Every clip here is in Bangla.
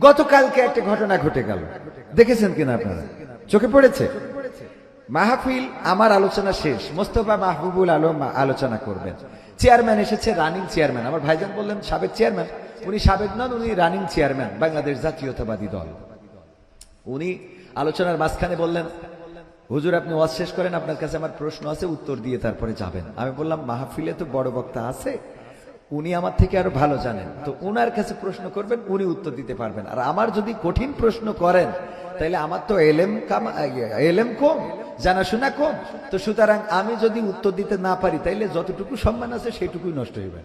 গতকালকে একটা ঘটনা ঘটে গেল। দেখেছেন কিনা আপনারা? চোখে পড়েছে? মাহফিল আমার আলোচনা শেষ। মোস্তফা মাহবুবুল আলম আলোচনা করবেন। চেয়ারম্যান এসেছে, রানিং চেয়ারম্যান। আমার ভাইজান বললেন, সাবেক চেয়ারম্যান। উনি সাবেক নন, উনি রানিং চেয়ারম্যান, বাংলাদেশ জাতীয়তাবাদী দল। উনি আলোচনার মাঝখানে বললেন, হুজুর, আপনি ওয়াজ শেষ করেন, আপনার কাছে আমার প্রশ্ন আছে, উত্তর দিয়ে তারপরে যাবেন। আমি বললাম, মাহফিলে তো বড় বক্তা আছে উনি আমার থেকে আরও ভালো জানেন। তো উনার কাছে প্রশ্ন করবেন, উনি উত্তর দিতে পারবেন। আর আমার যদি কঠিন প্রশ্ন করেন তাহলে আমার তো এলেম কামা এলেম কম, জানাশোনা কম। তো সুতরাং আমি যদি উত্তর দিতে না পারি, তাইলে যতটুকু সম্মান আছে সেইটুকুই নষ্ট হইবে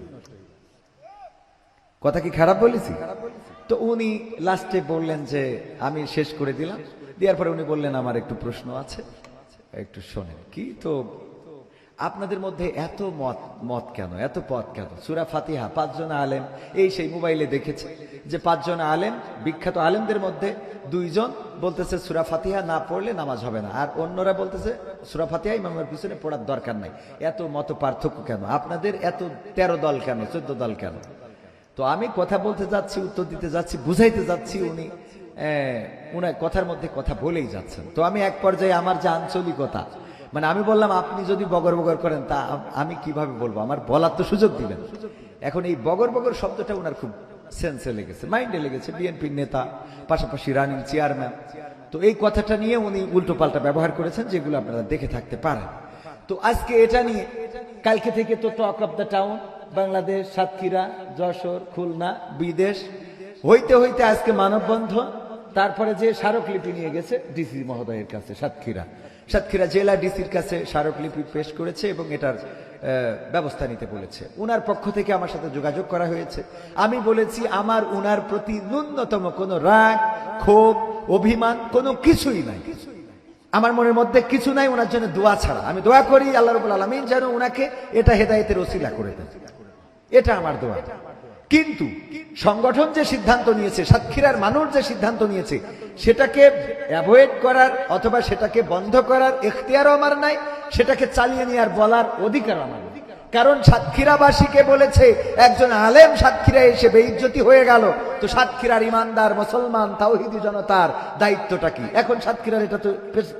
কথা কি খারাপ বলেছি? তো উনি লাস্টে বললেন যে, আমি শেষ করে দিলাম। দেওয়ার পরে উনি বললেন, আমার একটু প্রশ্ন আছে। একটু শোনেন, কি? তো আপনাদের মধ্যে এত মত মত কেন? এত পথ কেন? সুরা ফাতিহা, পাঁচজন আলেম, এই সেই মোবাইলে দেখেছে যে পাঁচজন আলেম, বিখ্যাত আলেমদের মধ্যে দুইজন বলতেছে সুরা ফাতিহা না পড়লে নামাজ হবে না। আর অন্যরা বলতেছে সুরা ফাতিহা ইমামের পিছনে পড়ার দরকার নাই। এত মত পার্থক্য কেন? আপনাদের এত তেরো দল কেন? চোদ্দ দল কেন? তো আমি কথা বলতে যাচ্ছি, উত্তর দিতে যাচ্ছি, বুঝাইতে যাচ্ছি উনি উনার কথার মধ্যে কথা বলেই যাচ্ছেন। তো আমি এক পর্যায়ে আমার যে আঞ্চলিকতা মানে আমি বললাম, আপনি যদি বগর বগর করেন, তা আমি কীভাবে বলব? আমার বলার তো সুযোগ দিবেন এখন এই বগর বগর শব্দটা ওনার খুব সেন্সে লেগেছে মাইন্ডে লেগেছে বিএনপির নেতা, পাশাপাশি রানিং চেয়ারম্যান তো এই কথাটা নিয়ে উনি উল্টো পাল্টা ব্যবহার করেছেন, যেগুলো আপনারা দেখে থাকতে পারেন। তো আজকে এটা নিয়ে, কালকে থেকে তো talk of the town Bangladesh, Satkhira, Jessore, Khulna, বিদেশ। হইতে হইতে আজকে মানববন্ধন, তারপরে যে স্মারকলিপি নিয়ে গেছে ডিসি মহোদয়ের কাছে, সাতক্ষীরা। সাতক্ষীরা জেলা ডিসির কাছে স্মারকলিপি পেশ করেছে এবং এটার ব্যবস্থা নিতে বলেছে। উনার পক্ষ থেকে আমার সাথে যোগাযোগ করা হয়েছে। আমি বলেছি, আমার উনার প্রতি ন্যূনতম কোনো রাগ, ক্ষোভ, অভিমান কোনো কিছুই নাই। আমার মনের মধ্যে কিছু নাই ওনার জন্য দোয়া ছাড়া। আমি দোয়া করি আল্লাহ রবুল আলমিন যেন ওনাকে এটা হেদায়েতের ওসিলা করে দেন। এটা আমার দোয়া। কিন্তু সংগঠন যে সিদ্ধান্ত নিয়েছে, সাতক্ষীরার মানুষ যে সিদ্ধান্ত নিয়েছে, সেটাকে অ্যাভয়েড করার অথবা সেটাকে বন্ধ করার এখতিয়ারও আমার নাই, সেটাকে চালিয়ে নেওয়ার বলার অধিকার আমার। কারণ সাতক্ষীরাবাসীকে বলেছে, একজন আলেম সাতক্ষীরা এসে বেইজ্জতি হয়ে গেল, তো সাতক্ষীরার ইমানদার মুসলমান তাওহিদি জনতার দায়িত্বটা কি? এখন সাতক্ষীরার এটা তো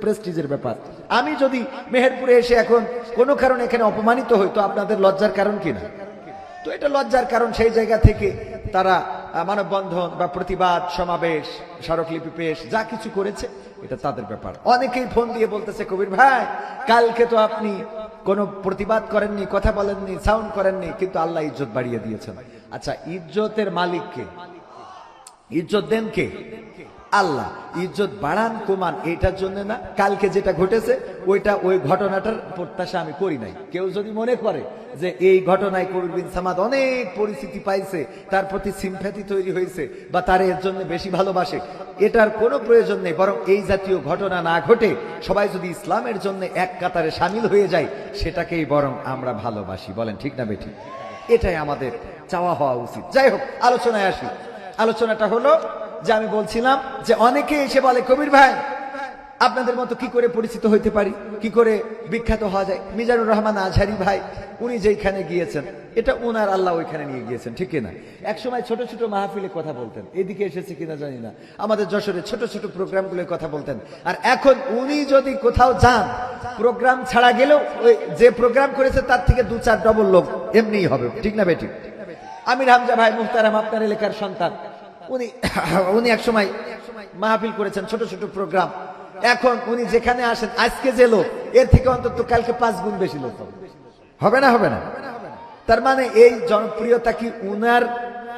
প্রেস্টিজের ব্যাপার। আমি যদি মেহেরপুরে এসে এখন কোনো কারণে এখানে অপমানিত হই, তো আপনাদের লজ্জার কারণ কি না? তো এটা লজ্জার কারণ সেই জায়গা থেকে তারা মানববন্ধন বা প্রতিবাদ, সমাবেশ, স্মারকলিপি পেশ, যা কিছু করেছে, এটা তাদের ব্যাপার। অনেকেই ফোন দিয়ে বলতেছে, কবির ভাই, কালকে তো আপনি কোনো প্রতিবাদ করেননি, কথা বলেননি সাউন্ড করেননি, কিন্তু আল্লাহ ইজ্জত বাড়িয়ে দিয়েছেন। আচ্ছা ইজ্জতের মালিককে, ইজ্জত দেন কে আল্লাহ, ইজ্জত বাড়ান কমান এটার জন্য না, কালকে যেটা ঘটেছে, ওইটা ওই ঘটনাটার প্রত্যাশা আমি করি নাই। কেউ যদি মনে করে যে এই ঘটনায় কবির বিন সামাদ অনেক পরিস্থিতি পাইছে, তার প্রতি সিম্প্যাথি তৈরি হয়েছে বা তার এর জন্য বেশি ভালোবাসে, এটার কোনো প্রয়োজন নেই, বরং এই জাতীয় ঘটনা না ঘটে সবাই যদি ইসলামের জন্য এক কাতারে সামিল হয়ে যায়, সেটাকেই বরং আমরা ভালোবাসি। বলেন ঠিক না বেঠিক? এটাই আমাদের চাওয়া হওয়া উচিত। যাই হোক, আলোচনায় আসি। আলোচনাটা হলো যে আমি বলছিলাম যে অনেকে এসে বলে, কবির ভাই, আপনাদের মতো কি করে পরিচিত হইতে পারি? কি করে বিখ্যাত হওয়া যায়? মিজানুর রহমান আজহারি ভাই, উনি যেখানে গিয়েছেন, এটা উনার আল্লাহ ওইখানে নিয়ে গিয়েছেন, ঠিক না এক সময় ছোট ছোট মাহফিলে কথা বলতেন। এদিকে এসেছে কিনা জানি না। আমাদের যশোরে ছোট ছোট প্রোগ্রামগুলোর কথা বলতেন। আর এখন উনি যদি কোথাও যান, প্রোগ্রাম ছাড়া গেলেও ওই যে প্রোগ্রাম করেছে, তার থেকে দু চার ডবল লোক এমনিই হবে, ঠিক না বেটি? আমির হামজা ভাই মুহতারাম আপনার এলাকার সন্তান। উনি উনি মাহফিল করেছেন ছোট ছোট প্রোগ্রাম। এখন উনি যেখানে আসেন, আজকে যে লোক, এর থেকে অন্তত কালকে পাঁচ গুণ বেশি লোক হবে। হবে না হবে না? তার মানে এই জনপ্রিয়তা কি উনার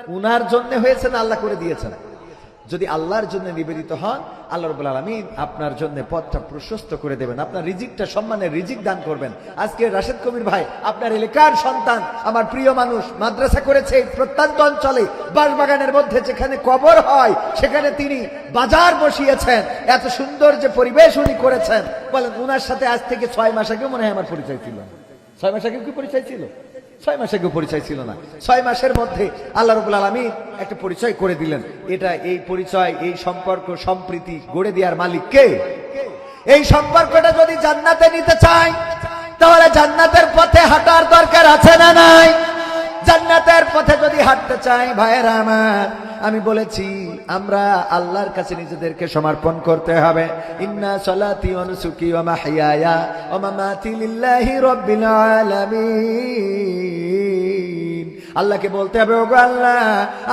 উনার জন্য হয়েছে না আল্লাহ করে দিয়েছেন? যদি আল্লাহর জন্য নিবেদিত হন, আল্লাহ রবুল আলমিন আপনার জন্য পথটা প্রশস্ত করে দেবেন। আপনার রিজিকটা, সম্মানের রিজিক দান করবেন। আজকে রাশেদ কবির ভাই, আপনার এলাকার সন্তান? আমার প্রিয় মানুষ, মাদ্রাসা করেছে প্রত্যন্ত অঞ্চলে, বাঁশবাগানের মধ্যে যেখানে কবর হয়, সেখানে তিনি বাজার বসিয়েছেন। এত সুন্দর যে পরিবেশ উনি করেছেন। বলেন, উনার সাথে আজ থেকে ছয় মাস আগে মনে হয় আমার পরিচয় ছিল। ছয় মাস আগে কি পরিচয় ছিল? ছয় মাস আগে পরিচয় ছিল না। ছয় মাসের মধ্যে আল্লাহ রবুল আলমী একটা পরিচয় করে দিলেন। এটা এই পরিচয়, এই সম্পর্ক, সম্প্রীতি গড়ে দেওয়ার মালিক কে? এই সম্পর্কটা যদি জান্নাতে নিতে চাই তাহলে জান্নাতের পথে হাঁটার দরকার আছে না নাই? জান্নাতের পথে যদি হাঁটতে চাই, ভাইয়েরা আমার, আমি বলেছি, আমরা আল্লাহর কাছে নিজেদেরকে সমর্পণ করতে হবে। ইন্না সলাতি অনুসুকি ওমা হিয়া ওমা মাতি লিল্লাহি রব্বিল আলামিন। আল্লাহকে বলতে হবে, ওগো আল্লাহ,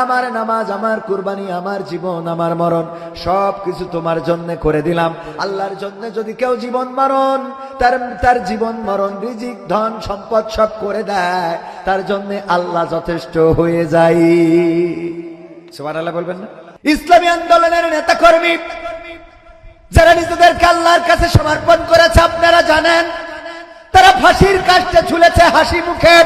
আমার নামাজ, আমার কুরবানি, আমার জীবন, আমার মরণ সব কিছু তোমার জন্য করে দিলাম। আল্লাহর জন্য যদি কেউ জীবন মরণ, তার তার জীবন মরণ, রিজিক, ধন, সম্পদ সব করে দেয়, তার জন্য আল্লাহ যথেষ্ট হয়ে যায়। সুবহান আল্লাহ বলবেন না? ইসলামী আন্দোলনের নেতা কর্মী যারা নিজেদেরকে আল্লাহর কাছে সমর্পণ করেছে, আপনারা জানেন, তারা ফাঁসির কাজটা ঝুলেছে হাসি মুখে।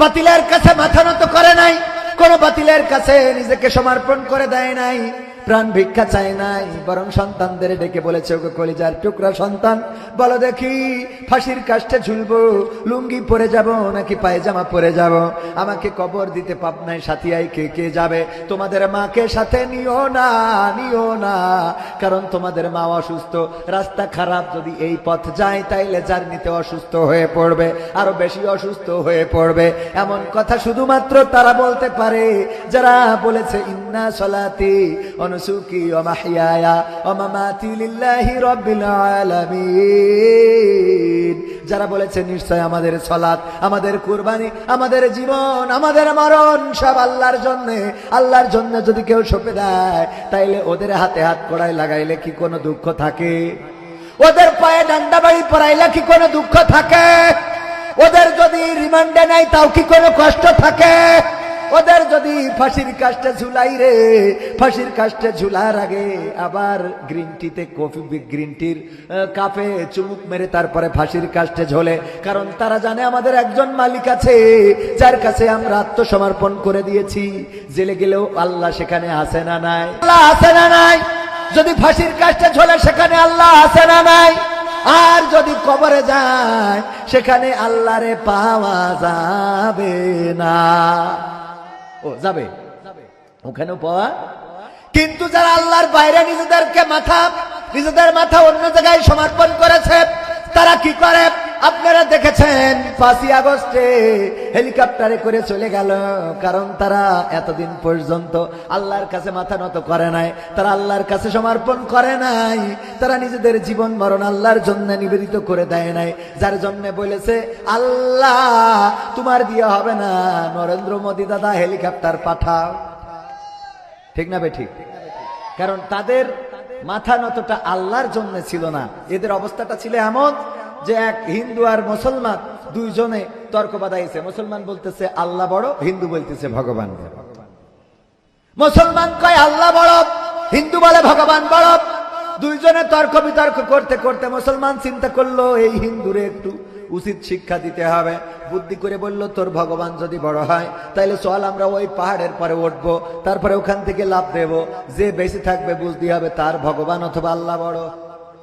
বাতিলের কাছে মাথা নত করে নাই। কোন বাতিলের কাছে নিজেকে সমর্পণ করে দেয় নাই। প্রাণ ভিক্ষা চায় নাই, বরং সন্তানদের ডেকে বলেছে ওকে কলিজার টুকরা সন্তান, বলো দেখি, ফাঁসির কাজটা ঝুলবো, লুঙ্গি পরে যাব নাকি পায়জামা পরে যাব? আমাকে কবর দিতে পাবনায় সাথিয়াই কে কে যাবে? তোমাদের মাকে সাথে নিও না নিও না, কারণ তোমাদের মা অসুস্থ। রাস্তা খারাপ, যদি এই পথ যায়, তাইলে জার্নিতে অসুস্থ হয়ে পড়বে, আরও বেশি অসুস্থ হয়ে পড়বে। এমন কথা শুধুমাত্র তারা বলতে পারে, যারা বলেছে, ইন্না সলাতি অনুসুকি মাহিয়ায়া ও মামাতি লিল্লাহি রাব্বিল আলামিন যারা বলেছে, নিশ্চয় আমাদের সলাৎ আমাদের কুরবানি, আমাদের জীবন, আমাদের মরণ সব আল্লাহর জন্য আল্লাহর জন্য যদি কেউ সঁপে দেয়, তাইলে ওদের হাতে হাত কড়াই লাগাইলে কি কোনো দুঃখ থাকে? ওদের পায়ে ডান্ডা বাড়ি পড়াইলে কি কোনো দুঃখ থাকে? ওদের যদি রিমান্ডে নেয় তাও কি কোনো কষ্ট থাকে? ওদের যদি ফাঁসির কাজটা ঝুলাই রে ফাঁসির কাজটা ঝুলার আগে আবার গ্রিন টিতে কফি গ্রিন টির কাপে চুমুক মেরে তারপরে ফাঁসির কাজটা ঝোলে। কারণ তারা জানে আমাদের একজন মালিক আছে যার কাছে আমরা আত্মসমর্পণ করে দিয়েছি। জেলে গেলেও আল্লাহ সেখানে আসে না নাই? আল্লাহ আসে না নাই? যদি ফাঁসির কাজটা ঝোলে সেখানে আল্লাহ আসে না নাই? আর যদি কবরে যায় সেখানে আল্লাহরে পাওয়া যাবে না। যাবে। ওখানেও পাওয়া কিন্তু যারা আল্লাহর বাইরে নিজেদেরকে মাথা, নিজেদের মাথা অন্য জায়গায় সমর্পণ করেছে, তারা কি করে? আপনারা দেখেছেন পাঁচই আগস্টে হেলিকপ্টারে করে চলে গেল। কারণ তারা এতদিন পর্যন্ত আল্লাহর কাছে মাথা নত করে নাই, তারা আল্লাহর কাছে সমর্পণ করে নাই, তারা নিজেদের জীবন মরণ আল্লাহর জন্য নিবেদিত করে দেয় নাই। যার জন্য বলেছে, আল্লাহ, তোমার দিয়ে হবে না। নরেন্দ্র মোদী দাদা, হেলিকপ্টার পাঠাও। ঠিক না বে ঠিক? কারণ তাদের মাথা নতটা আল্লাহর জন্য ছিল না। এদের অবস্থাটা ছিল এমন যে এক হিন্দু আর মুসলমান দুইজনে তর্ক বাদাইছে মুসলমান বলতেছে, আল্লাহ বড়। হিন্দু বলতেছে, ভগবান মুসলমান কয়, আল্লাহ বড়। হিন্দু বলে, ভগবান বড়। দুইজনে তর্ক বিতর্ক করতে করতে মুসলমান চিন্তা করল, এই হিন্দুরে একটু উচিত শিক্ষা দিতে হবে। বুদ্ধি করে বলল, তোর ভগবান যদি বড় হয় তাহলে চল আমরা ওই পাহাড়ের পরে উঠবো, তারপরে ওখান থেকে লাভ দেব। যে বেশি থাকবে বুঝতে হবে তার ভগবান অথবা আল্লাহ বড়।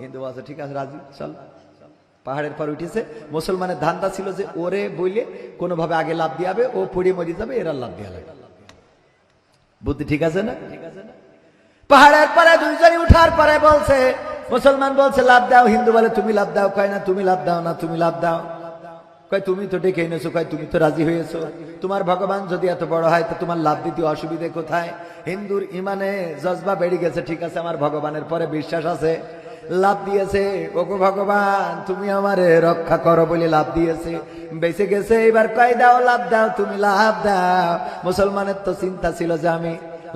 হিন্দু আছে ঠিক আছে, রাজি, চল। পাহাড়ের পর উঠেছে। মুসলমানের ধান্দা ছিল যে ওরে বইলে কোনোভাবে আগে লাভ দিয়ে হবে ও পড়িয়ে মরি যাবে, এরা লাভ দেওয়া লাগবে বুদ্ধি ঠিক আছে না? পাহাড়ের পরে দুইজনই উঠার পরে বলছে, মুসলমান বলছে, লাভ দাও, হিন্দু বলে, তুমি লাভ দাও। কয়, না, তুমি লাভ দাও না, তুমি লাভ দাও। কয়, তুমি তো ডেকে এনেছো। কয়, তুমি তো রাজি হয়েছো। তোমার ভগবান যদি এত বড় হয়, তো তোমার লাভ দিতে অসুবিধে কোথায়? হিন্দুর ইমানে জজবা বেড়ে গেছে, ঠিক আছে, আমার ভগবানের পরে বিশ্বাস আছে। লাভ দিয়েছে। ওগো ভগবান, তুমি আমারে রক্ষা করো বলে লাভ দিয়েছে। বেঁচে গেছে, এবার কয় দাও, লাভ দাও, তুমি লাভ দাও। মুসলমানের তো চিন্তা ছিল যে আমি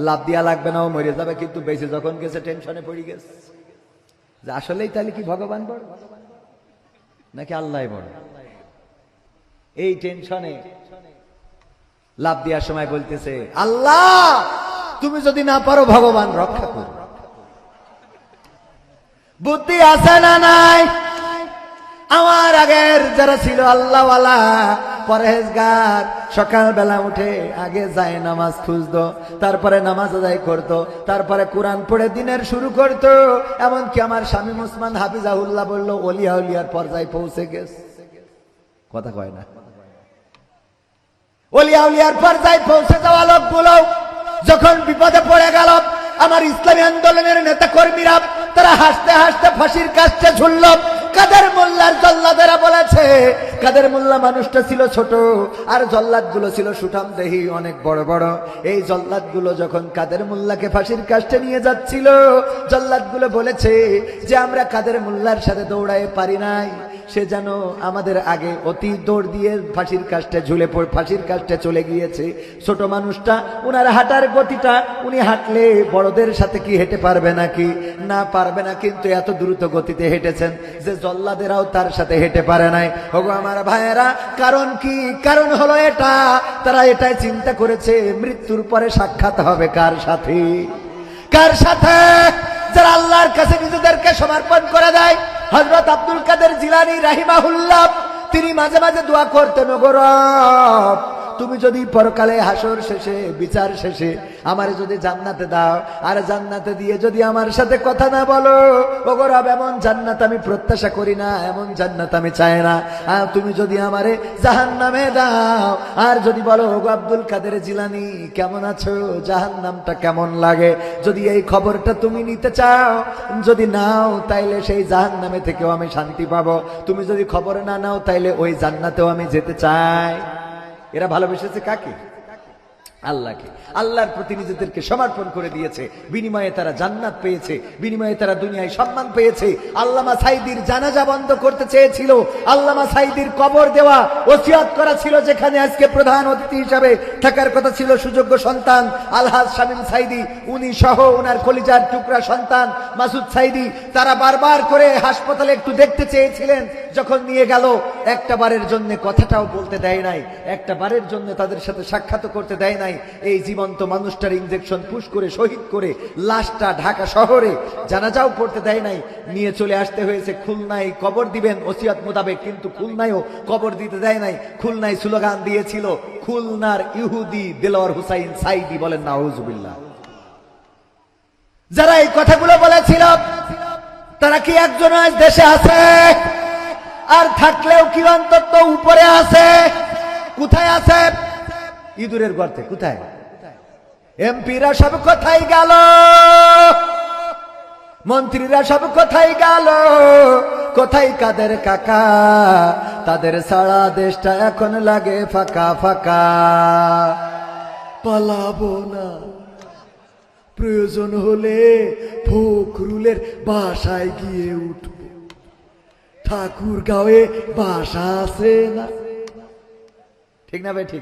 লাভ দিয়া লাগবে না, ও মরে যাবে, কিন্তু বেঁচে যখন গেছে টেনশনে পড়ে গেছে। যে আসলেই তাহলে কি ভগবান বড়? নাকি আল্লাহ বড়? এই টেনশনে লাভ দেওয়ার সময় বলতেছে, আল্লাহ, তুমি যদি না পারো, ভগবান রক্ষা করো। বুদ্ধি আছে না নাই? আমার আগের যারা ছিল আল্লাহওয়ালা, পরহেজগার, সকালবেলা উঠে আগে যায় নামাজ খুঁজতো, তারপরে নামাজ আদায় করতো, তারপরে কোরআন পড়ে দিনের শুরু করতো। এমনকি আমার স্বামী মুসমান হাফিজাহুল্লাহ বলল, অলিয়া উলিয়ার পর্যায়ে পৌঁছে গেছে। কথা কয় না। অলিয়া উলিয়ার পর্যায়ে পৌঁছে যাওয়া লোকগুলো যখন বিপদে পড়ে গেল আমার ইসলামী আন্দোলনের নেতা কর্মীরা তারা হাসতে হাসতে ফাঁসির কাজটা ঝুলল। কাদের মোল্লার জল্লাদেরা বলেছে, কাদের মোল্লা মানুষটা ছিল ছোট, আর জল্লাদগুলো ছিল সুঠাম দেহি অনেক বড় বড়। এই জল্লাদগুলো যখন কাদের মোল্লাকে ফাঁসির কাষ্টে নিয়ে যাচ্ছিল জল্লাদগুলো বলেছে যে, আমরা কাদের মোল্লার সাথে দৌড়ায় পারি নাই। সে যেন আমাদের আগে অতি দৌড় দিয়ে ফাঁসির কাষ্টে ঝুলে পড়ে, ফাঁসির কাষ্টে চলে গিয়েছে। ছোট মানুষটা, উনার হাঁটার গতিটা, উনি হাঁটলে বড়দের সাথে কি হেঁটে পারবে নাকি? না পারবে না, কিন্তু এত দ্রুত গতিতে হেঁটেছেন যে জল্লাদেরাও তার সাথে হেঁটে পারে নাই। ওগো আমার ভাইয়েরা, কারণ কি? কারণ হলো এটা, তারা এটাই চিন্তা করেছে, মৃত্যুর পরে সাক্ষাৎ হবে কার সাথে? কার সাথে? যারা আল্লাহর কাছে নিজেদেরকে সমর্পণ করে দেয় হজরত আব্দুল কাদের জিলানি রাহিমাহুল্লাহ তিনি মাঝে মাঝে দোয়া করতেন গৌরব তুমি যদি পরকালে হাসর শেষে, বিচার শেষে আমার যদি জান্নাতে দাও, আর জান্নাতে দিয়ে যদি আমার সাথে কথা না বলো ওগরব এমন জান্নাত আমি প্রত্যাশা করি না, এমন জান্নাত আমি চাই না। আর তুমি যদি আমারে জাহান নামে দাও, আর যদি বলো, ওগো আব্দুল কাদের জিলানি, কেমন আছো? জাহান নামটা কেমন লাগে? যদি এই খবরটা তুমি নিতে চাও, যদি নাও, তাইলে সেই জাহান নামে থেকেও আমি শান্তি পাবো। তুমি যদি খবর না নাও, তাইলে ওই জান্নাতেও আমি যেতে চাই। এরা ভালোবেসেছে কাকে? আল্লাহকে। আল্লাহর প্রতি নিজেদেরকে সমর্পণ করে দিয়েছে। বিনিময়ে তারা জান্নাত পেয়েছে। বিনিময়ে তারা দুনিয়ায় সম্মান পেয়েছে। আল্লামা সাইদির জানাজা বন্ধ করতে চেয়েছিল। আল্লামা সাইদির কবর দেওয়া ওসিয়াত করা ছিল যেখানে আজকে প্রধান অতিথি হিসাবে থাকার কথা ছিল সুযোগ্য সন্তান আলহাজ শামীম সাইদি। উনি সহ ওনার কলিজার টুকরা সন্তান মাসুদ সাইদি। তারা বারবার করে হাসপাতালে একটু দেখতে চেয়েছিলেন। যখন নিয়ে গেল, একটা বারের জন্য কথাটাও বলতে দেয় নাই। একটা বারের জন্য তাদের সাথে সাক্ষাৎ করতে দেয় নাই। এই জীবন্ত মানুষটার ইঞ্জেকশন পুশ করে, শহীদ করে, লাশটা ঢাকা শহরে, জানাজাও করতে দেয় নাই। নিয়ে চলে আসতে হয়েছে খুলনায়, কবর দিবেন ওসিয়াত মোতাবেক, কিন্তু খুলনায়ও কবর দিতে দেয় নাই। খুলনায় স্লোগান দিয়েছিল, খুলনার ইহুদি দেলোয়ার হুসাইন সাইদি বলেন না হুজুবিল্লাহ যারা এই কথাগুলো বলেছিল, তারা কি একজন আজ দেশে আছে? আর থাকলেও কি অন্তত উপরে আছে? কোথায় আছে? ইঁদুরের গর্তে, কোথায়? এমপিরা সব কোথায় গেল। মন্ত্রীরা সব কোথায় গেল। কোথায় কাদের কাকা? তাদের সারা দেশটা এখন লাগে ফাঁকা ফাঁকা। পালাবো না। প্রয়োজন হলে ফখরুলের বাসায় গিয়ে উঠব। ঠাকুর গাঁয়ে বাসা আছে না? ঠিক না ভাই, ঠিক।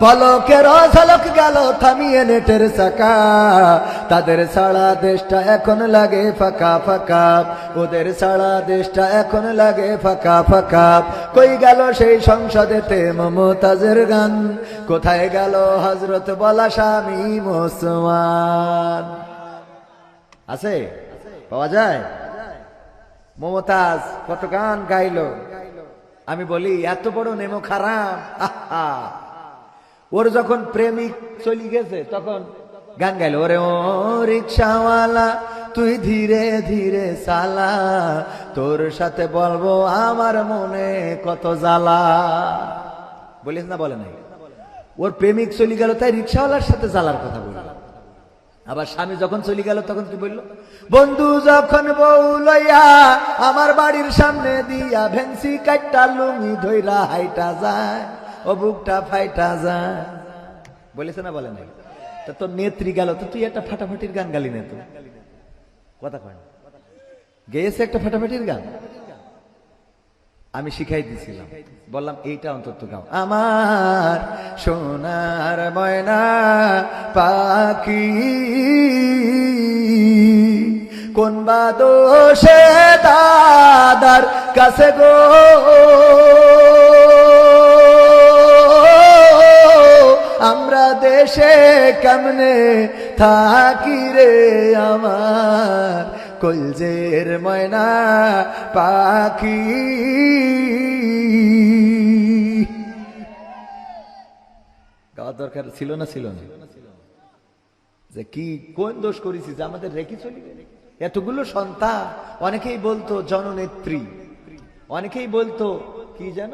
পলকের ঝলক গেল, থামিয়ে নেটের সাকা তাদের সারা দেশটা এখন লাগে ফাঁকা ফাঁকা। ওদের সারা দেশটা এখন লাগে ফাঁকা ফাঁকা। কই গেল সেই সংসদেতে মমতাজের গান? কোথায় গেল হজরত বলা স্বামী মুসলমান আছে? পাওয়া যায়? মমতাজ কত গান গাইলো। আমি বলি, এত বড় নেমো খারাপ আহা। ওর যখন প্রেমিক চলে গেছে, তখন গান গাইল, ওরে ও রিক্সাওয়ালা, তুই ধীরে ধীরে সালা তোর সাথে বলব আমার মনে কত জ্বালা। বলিস না, বলে নাই? ওর প্রেমিক চলে গেল, তাই রিক্সাওয়ালার সাথে জ্বালার কথা বলল। আবার স্বামী যখন চলে গেল, তখন কি বলল? বন্ধু, যখন বউ লইয়া আমার বাড়ির সামনে দিয়া ভেন্সি কাটটা লুঙ্গি ধইরা হাইটা যায় ও বুকটা ফাইটা যা। বলেছে না বলে নাই? তা তোর নেত্রী গেল, তো তুই একটা ফাটাফাটির গান গালি না তো। কথা কয়। গেয়েছে একটা ফাটাফাটির গান? আমি শিখাই দিছিলাম বললাম, এইটা অন্তত গাও। আমার সোনার ময়না পাখি, কোন বা দোষে দাদার কাছে গো? দেশে কেমনে থাকি রে আমার? কলজের ময়না পাখি। গাওয়ার দরকার ছিল না ছিল না? যে কি, কোন দোষ করেছি যে আমাদের রেখে চলি? এতগুলো সন্তান, অনেকেই বলতো জননেত্রী। অনেকেই বলতো, কি যেন?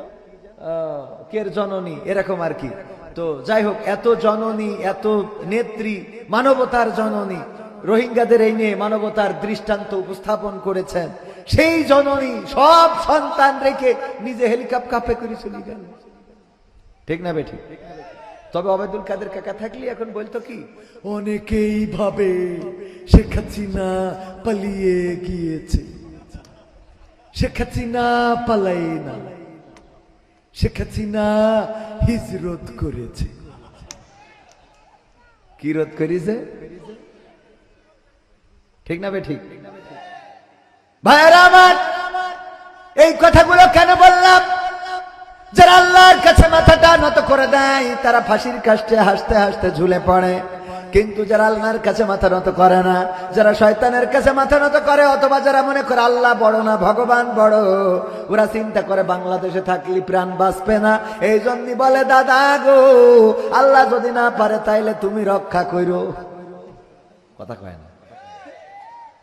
কের জননী? এরকম আর কি। তো যাই হোক, এত জননী, এত নেত্রী, মানবতার জননী, রোহিঙ্গাদের এই নিয়ে মানবতার দৃষ্টান্ত উপস্থাপন করেছেন। সেই জননী সব সন্তান রেখে নিজে হেলিকপ্টার কাপে করে চলে গেল। ঠিক না বেঠিক তবে অবেদুল কাদের কাকা থাকলে এখন বলতো কি? অনেকেই ভাবে শেখ হাসিনা পালিয়ে গিয়েছে। শেখ হাসিনা পালাই না। শেখ হাসিনা হিজরত করেছে। কি রোধ করেছে? ঠিক না ঠিক? ভাইরা আমার, এই কথাগুলো কেন বললাম? যারা আল্লাহর কাছে মাথাটা নত করে দেয়, তারা ফাঁসির কাষ্টে হাসতে হাসতে ঝুলে পড়ে। কিন্তু যারা আল্লাহর কাছে মাথা নত করে না, যারা শয়তানের কাছে মাথা নত করে, অথবা যারা মনে করে আল্লাহ বড় না, ভগবান বড়, ওরা চিন্তা করে বাংলাদেশে থাকলে প্রাণ বাঁচবে না। এই জন্যই বলে, দাদা গো, আল্লাহ যদি না পারে, তাইলে তুমি রক্ষা করো। কথা কয় না।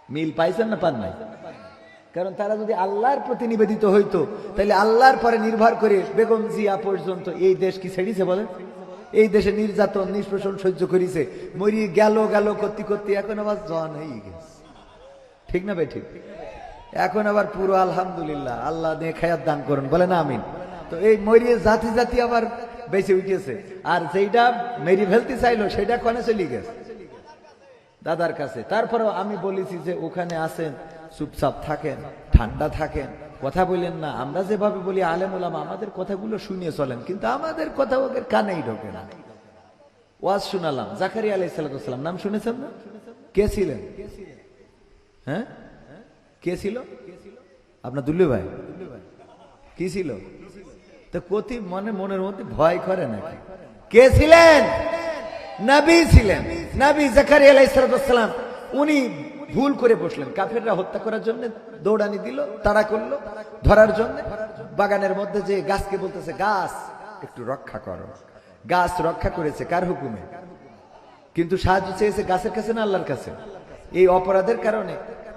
মিল পাইছেন না পান নাই? কারণ তারা যদি আল্লাহর প্রতি নিবেদিত হইতো তাহলে আল্লাহর পরে নির্ভর করে বেগম জিয়া পর্যন্ত এই দেশ কি ছেড়িছে বলেন? এই দেশে নির্যাতন, নিষ্পেষণ সহ্য করিছে। মরি গেল গেল, করতে করতে এখন আবার জন হয়ে গেছে। ঠিক না ভাই, ঠিক? এখন আবার পুরো আলহামদুলিল্লাহ, আল্লাহ দিয়ে খায়াত দান করুন, বলে না আমিন? তো এই মরিয়ে জাতি জাতি আবার বেঁচে উঠেছে। আর যেইটা মেরি ফেলতে চাইলো, সেটা কনে চলে গেছে? দাদার কাছে। তারপরেও আমি বলেছি যে, ওখানে আসেন চুপচাপ থাকেন, ঠান্ডা থাকেন কথা বললেন না, আমরা যেভাবে বলি আলেম ওলামা আমাদের কথাগুলো শুনিয়ে চলেন, কিন্তু আমাদের কথা ওদের কানেই ঢোকে না। ওয়াজ শুনালাম, জাকারিয়া আলাই সালাম, নাম শুনেছেন না? কে ছিলেন? হ্যাঁ? কে ছিল? আপনার দুল্লু ভাই? কি ছিল? তো কতি মনে, মনের মধ্যে ভয় করে নাকি? কে ছিলেন? নবী ছিলেন। নবী জাকারি আলাই সালাম, উনি ভুল করে বসলেন। কাফেররা হত্যা করার জন্য দৌড়ানি দিল, তাড়া করল, ধরার জন্য। বাগানের মধ্যে যে গাছকে বলতেছে, গাছ, একটু রক্ষা করো। গাছ রক্ষা করেছে কার হুকুমে? কিন্তু সাহায্য চেয়েছে গাছের কাছে না আল্লাহর কাছে? এই অপরাধের কারণে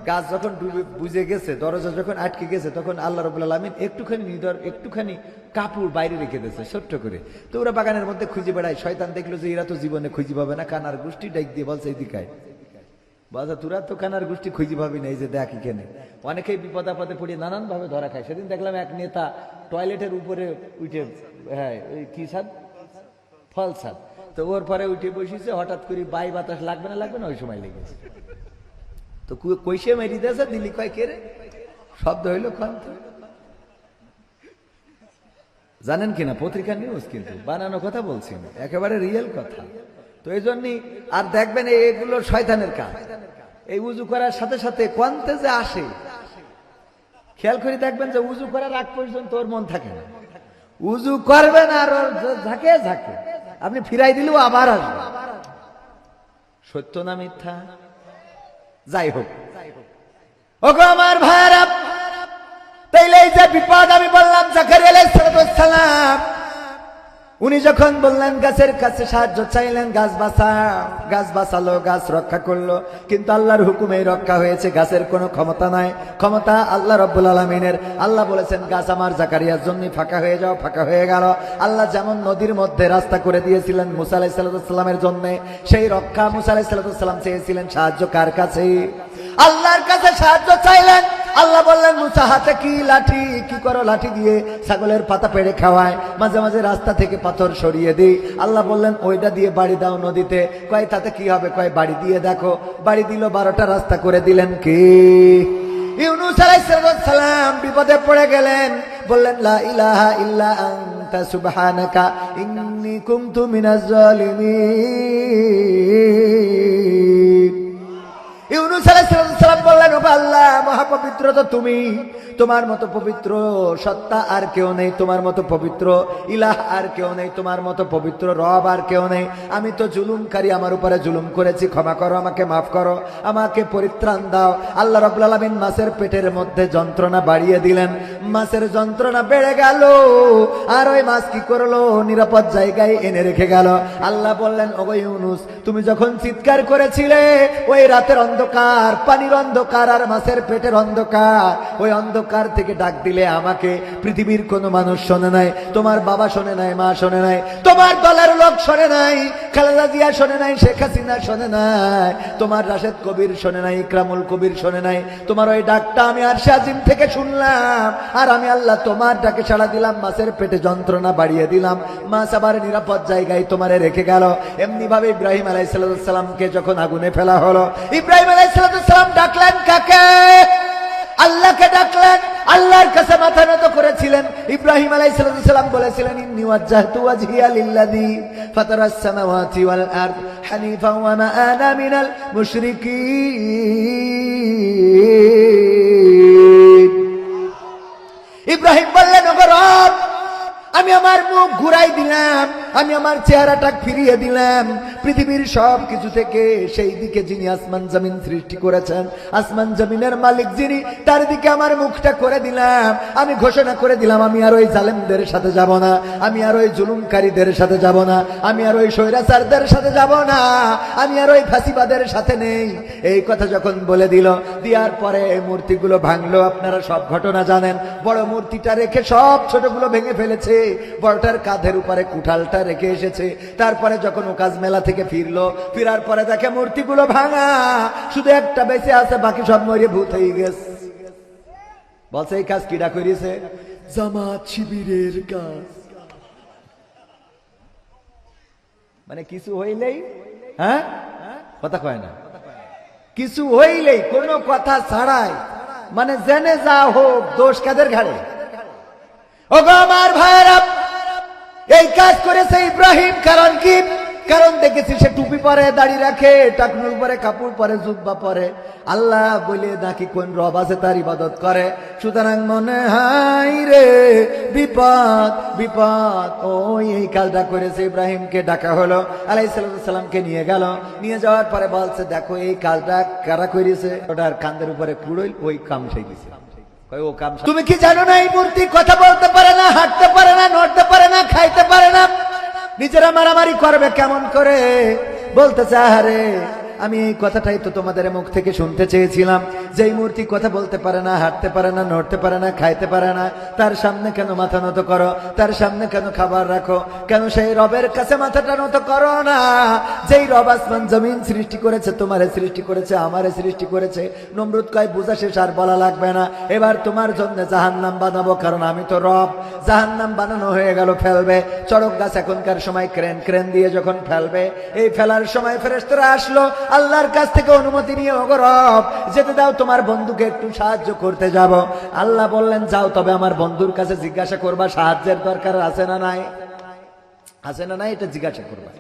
গাছ যখন ডুবে বুঝে গেছে, দরজা যখন আটকে গেছে, তখন আল্লাহ রবুল্লা আলমিন একটুখানি নিদর, একটুখানি কাপড় বাইরে রেখে দিয়েছে, ছোট্ট করে। তো ওরা বাগানের মধ্যে খুঁজে বেড়ায়। শয়তান দেখল যে এরা তো জীবনে খুঁজে পাবে না কানার গোষ্ঠী ডাইক দিয়ে বলছে এদিকায় বাজা তোরা তো কানার গোষ্ঠী খুঁজে পাবি না এই যে দেখ কেনে অনেকেই বিপদ আপদে পড়ে নানান ভাবে ধরা খায়। সেদিন দেখলাম এক নেতা টয়লেটের উপরে উঠে হ্যাঁ ওই কি সাদ ফল সাদ তো ওর পরে উঠে বসেছে, হঠাৎ করে বাই বাতাস লাগবে না লাগবে না, ওই সময় লেগেছে তো কু- কইসে মেরি দিয়েছে দিল্লি কয় কে রে? শব্দ হইল খান জানেন কিনা, পত্রিকা নিউজ কিন্তু, বানানো কথা বলছি একেবারে রিয়েল কথা। তো এই জন্যই আর দেখবেন এগুলো শয়তানের কাজ। এই উজু করার সাথে সাথে কোয়ান্তে যে আসে, খেয়াল করে দেখবেন যে উজু করার আগ পর্যন্ত ওর মন থাকে না। উজু করবেন আর ওর ঝাঁকে ঝাঁকে। আপনি ফিরাই দিলেও আবার আসবে। সত্য না মিথ্যা? যাই হোক। ওগো আমার ভাইরা তাইলে এই যে বিপদ আমি বললাম, জাকারিয়া আলাইহিস সালাম উনি যখন বললেন, গাছের কাছে সাহায্য চাইলেন, গাছ বাঁচা গাছ বাঁচালো, গাছ রক্ষা করল, কিন্তু আল্লাহর হুকুমে রক্ষা হয়েছে, গাছের কোনো ক্ষমতা নাই। ক্ষমতা আল্লাহ রব্বুল আলমিনের। আল্লাহ বলেছেন, গাছ আমার জাকারিয়ার জন্য ফাঁকা হয়ে যাও, ফাঁকা হয়ে গেল। আল্লাহ যেমন নদীর মধ্যে রাস্তা করে দিয়েছিলেন মুসা আলাহ জন্য, সেই রক্ষা মুসা আলাহ চেয়েছিলেন, সাহায্য কার কাছে আল্লাহর কাছে সাহায্য চাইলেন। আল্লাহ বললেন, মুসা হাতে কি লাঠি? কি করো লাঠি দিয়ে ছাগলের পাতা পেড়ে খাওয়ায়? মাঝে মাঝে রাস্তা থেকে পাথর সরিয়ে দিই। আল্লাহ বললেন ওইটা দিয়ে বাড়ি দাও নদীতে। কয়, তাতে কি হবে? কয়, বাড়ি দিয়ে দেখো। বাড়ি দিল, বারোটা রাস্তা করে দিলেন কি? ইউনুস আলাইসালাম বিপদে পড়ে গেলেন। বললেন, লা ইলাহা ইল্লা আনতা সুবহানাকা, ইন্নী কুনতু মিনাজ জালিমিন ইউনুস আলাইহিস সালাম বললেন আল্লাহ মহাপ পবিত্র তো তুমি। তোমার মতো পবিত্র সত্তা আর কেউ নেই, তোমার মতো পবিত্র ইলাহ আর কেউ নেই, তোমার মতো পবিত্র রব আর কেউ নেই। আমি তো জুলুমকারী, আমার উপরে জুলুম করেছি, ক্ষমা করো, আমাকে মাফ করো, আমাকে পরিত্রাণ দাও। আল্লাহ রব্লা আলমিন মাছের পেটের মধ্যে যন্ত্রণা বাড়িয়ে দিলেন। মাছের যন্ত্রণা বেড়ে গেল, আর ওই মাছ কি করল? নিরাপদ জায়গায় এনে রেখে গেল। আল্লাহ বললেন, ওগো ইউনুস, তুমি যখন চিৎকার করেছিলে, ওই রাতের অন্ধকার, পানির অন্ধকার আর মাছের পেটের অন্ধকার। ওই অন্ধকার থেকে ডাক দিলে আমাকে, পৃথিবীর কোনো মানুষ শোনে নাই, তোমার বাবা শোনে নাই, মা শোনে নাই, তোমার দলের লোক শোনে নাই খালেদা জিয়া শোনে নাই, শেখ হাসিনা শোনে নাই, তোমার রাশেদ কবির শোনে নাই, ইকরামুল কবির শোনে নাই, তোমার ওই ডাকটা আমি আর শাজিম থেকে শুনলাম, আর আমি আল্লাহ তোমার ডাকে সাড়া দিলাম, মাছের পেটে যন্ত্রণা বাড়িয়ে দিলাম, মাছ আবার নিরাপদ জায়গায় তোমারে রেখে গেল। এমনি ভাবে ইব্রাহিম আলাইসালামকে যখন আগুনে ফেলা হলো, ইব্রাহিম আলাইসালাম ডাকলেন, কাকে? আল্লাহকে ডাকলেন, আল্লাহর কাছে মাথা নত করেছিলেন। ইব্রাহিম আলাইসালাম বলেছিলেন, ইন্নী ওয়াজ্জাহতু ওয়াজহিয়া লিল্লাযী ফাতারাস সামাওয়াতি ওয়াল আরদ হানিফা ওয়া মা আনা মিনাল মুশরিকিন। ইব্রাহিম বললেন, ওগো রব আমি আমার মুখ ঘুরাই দিলাম, আমি আমার চেহারাটা ফিরিয়ে দিলাম। পৃথিবীর সব কিছু থেকে সেই দিকে যিনি আসমান জমিন সৃষ্টি করেছেন, আসমান জমিনের মালিক যিনি, তার দিকে আমার মুখটা করে দিলাম। আমি ঘোষণা করে দিলাম, আমি আর ওই জালেমদের সাথে যাব না, আমি আর ওই জুলুমকারীদের সাথে যাব না, আমি আর ওই স্বৈরাচারদের সাথে যাব না, আমি আর ওই ফাঁসিবাদের সাথে নেই। এই কথা যখন বলে দিল, দেওয়ার পরে এই মূর্তিগুলো ভাঙলো, আপনারা সব ঘটনা জানেন। বড় মূর্তিটা রেখে সব ছোটগুলো ভেঙে ফেলেছে। বড়টার কাঁধের উপরে কুঠালটা রেখে এসেছে। তারপরে যখন ও কাজ মেলা থেকে ফিরলো, ফিরার পরে দেখে মূর্তিগুলো ভাঙা। শুধু একটা বেঁচে আছে, বাকি সব মরে ভূত হয়ে গেছে। বলছে, এই কাজ কিরা করিছে? জামাত শিবিরের কাজ। মানে কিছু হইলেই হ্যাঁ? কথা কয় না। কিছু হইলেই কোনো কথা ছাড়াই মানে জেনে যা হোক, দোষ কাদের ঘাড়ে? ও গো আমার ভাইয়েরা, এই কাজ করেছে ইব্রাহিম, কারণ কি? কারণ দেখেছি সে টুপি পরে দাড়ি রাখে টাকনুল পরে কাপড় পরে, জুব্বা পরে। আল্লাহ বলে নাকি কোন রব আছে তার ইবাদত করে। সুতরাং মনে হয় রে, বিপদ বিপদ। ওই, এই কাজটা করেছে ইব্রাহিমকে ডাকা হলো আলাইসালামকে নিয়ে গেল। নিয়ে যাওয়ার পরে বলছে, দেখো, এই কাজটা কারা করেছে? ওটার কান্দের উপরে কুড়ইল ওই কাম সেই দিছে তুমি কি জানো না এই মূর্তি কথা বলতে পারে না, হাঁটতে পারে না, নড়তে পারে না, খাইতে পারে না? নিজেরা মারামারি করবে কেমন করে? বলতে আহারে আমি এই কথাটাই তো তোমাদের মুখ থেকে শুনতে চেয়েছিলাম। যে মূর্তি কথা বলতে পারে না, হাঁটতে পারে না, নড়তে পারে না, খাইতে পারে না, তার সামনে কেন মাথা নত করো? তার সামনে কেন খাবার রাখো? কেন সেই রবের কাছে মাথাটা নত করো না? যেই রব আসমান জমিন সৃষ্টি করেছে, তোমারে সৃষ্টি করেছে, আমারে সৃষ্টি করেছে, নমরুদ কয়, বুঝা শেষ, আর বলা লাগবে না। এবার তোমার জন্য জাহান নাম বানাবো, কারণ আমি তো রব। জাহান নাম বানানো হয়ে গেল, ফেলবে। চড়ক গাছ এখনকার সময় ক্রেন ক্রেন দিয়ে যখন ফেলবে, এই ফেলার সময় ফেরেস্তরা আসলো আল্লাহর কাছ থেকে অনুমতি নিয়ে, ওগো রব, যেতে দাও, তোমার বন্ধুকে একটু সাহায্য করতে যাব। আল্লাহ বললেন, যাও, তবে আমার বন্ধুর কাছে জিজ্ঞাসা করবা, সাহায্যের দরকার আছে না নাই? আছে না নাই, এটা জিজ্ঞাসা করবা।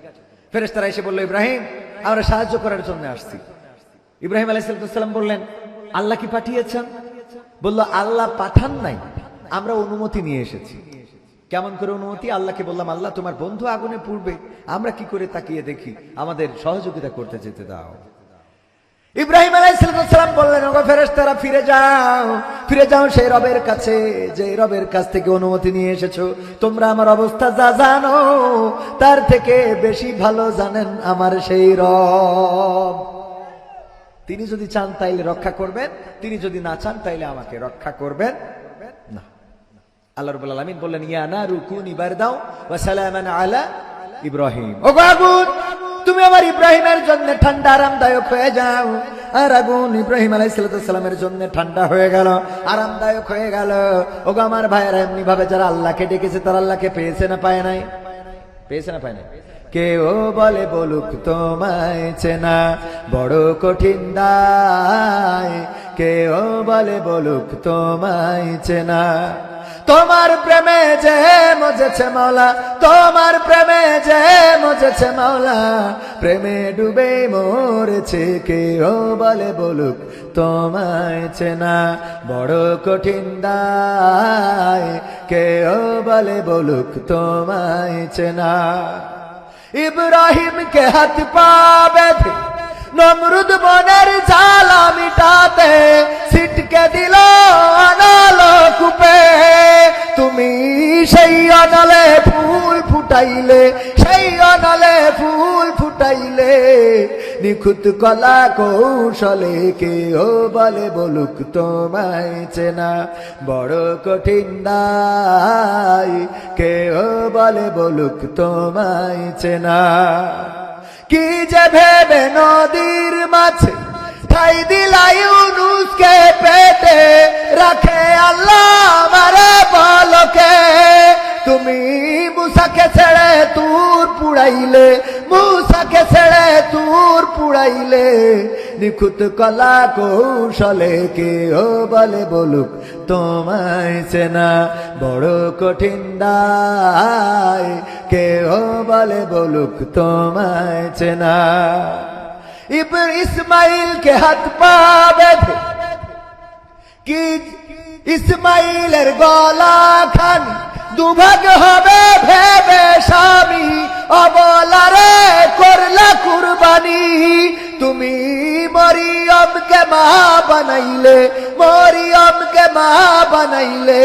ফেরেস্তারা এসে বলল, ইব্রাহিম, আমরা সাহায্য করার জন্য আসছি। ইব্রাহিম আলাইসালাম বললেন, আল্লাহ কি পাঠিয়েছেন? বলল, আল্লাহ পাঠান নাই, আমরা অনুমতি নিয়ে এসেছি। কেমন করে অনুমতি? আল্লাহকে বললাম, আল্লাহ, তোমার বন্ধু আগুনে পূর্বে আমরা কি করে তাকিয়ে দেখি? আমাদের সহযোগিতা করতে যেতে দাও। ইব্রাহিম আলাইসালাম বললেন ফেরেশতারা, ফিরে যাও। ফিরে যাও সেই রবের কাছে। যে রবের কাছ থেকে অনুমতি নিয়ে এসেছ, তোমরা আমার অবস্থা যা জানো, তার থেকে বেশি ভালো জানেন আমার সেই রব। তিনি যদি চান তাইলে রক্ষা করবেন, তিনি যদি না চান তাইলে আমাকে রক্ষা করবেন। আল্লাহ রবুল্লা আলমিন বললেন, ইয়া না রুকুন ইবার দাও ওয়াসালামান আলা ইব্রাহিম। ও আগুন, তুমি আমার ইব্রাহিমের জন্য ঠান্ডা আরামদায়ক হয়ে যাও। আর আগুন, ইব্রাহিম আলাইসালামের জন্য ঠান্ডা হয়ে গেল, আরামদায়ক হয়ে গেল। ওগো আমার ভাইয়েরা এমনি ভাবে যারা আল্লাহকে ডেকেছে, তারা আল্লাহকে পেয়েছে না পায় নাই? পেয়েছে না পায় নাই? কেউ বলে বলুক তোমায় চেনা, বড় কঠিন দায়। কেউ বলে বলুক তোমায় চেনা। তোমার প্রেমে যে মজেছে মাওলা, তোমার প্রেমে যে মজেছে মাওলা। প্রেমে ডুবে মরেছে কেউ বলে বলুক, তোমায় চেনা বড় কঠিন দায়। কেউ বলে বলুক, তোমায় চেনা। ইব্রাহিমকে হাত পা বেঁধে নমরুদ বনের জ্বালা মিটাতে সিটকে দিল অনালো কূপে। তুমি সেই অনলে ফুল ফুটাইলে, সেই অনলে ফুল ফুটাইলে। নিখুঁত কলা কৌশলে কেউ বলে বলুক তোমায় চেনা। বড় কঠিন দায় কেউ বলে বলুক তোমায় চেনা। কি যে ভেবে নদীর মাছে ঠাই দিলাই উনুসকে পেটে রাখে আল্লাহ আমারে বলকে। তুমি মুসাকে ছেড়ে তুর পুড়াইলে, মুসাকে ছেড়ে তুর পুড়াইলে। নিখুঁত কলা কৌশলে কেউ বলে বলুক, তোমায় চেনা বড় কঠিন দায়। কেউ বলে বলুক, তোমায় চেনা। ইবর ইসমাইল কে হাত পা বেঁধে, কি ইসমাইলের গলা খান, দুভাগ হবে ভেবে স্বামী, অবলারে করলা কুরবানি। তুমি মরিয়মকে মা বানাইলে, মরিয়মকে মা বানাইলে।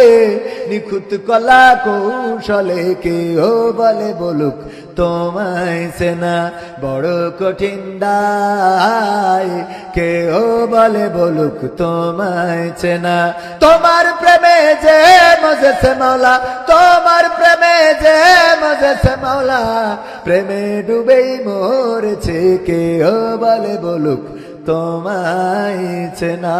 নিখুঁত কলা কৌশলে কেউ বলে বলুক, তোমায় সেনা বড় কঠিন দায়। কেউ বলে বলুক, তোমায় চেনা। তোমার প্রেমে যে মজেছে মাওলা, তোমার প্রেমে যে মজেছে মাওলা। প্রেমে ডুবেই মরেছে কেউ বলে বলুক তোমায় চেনা।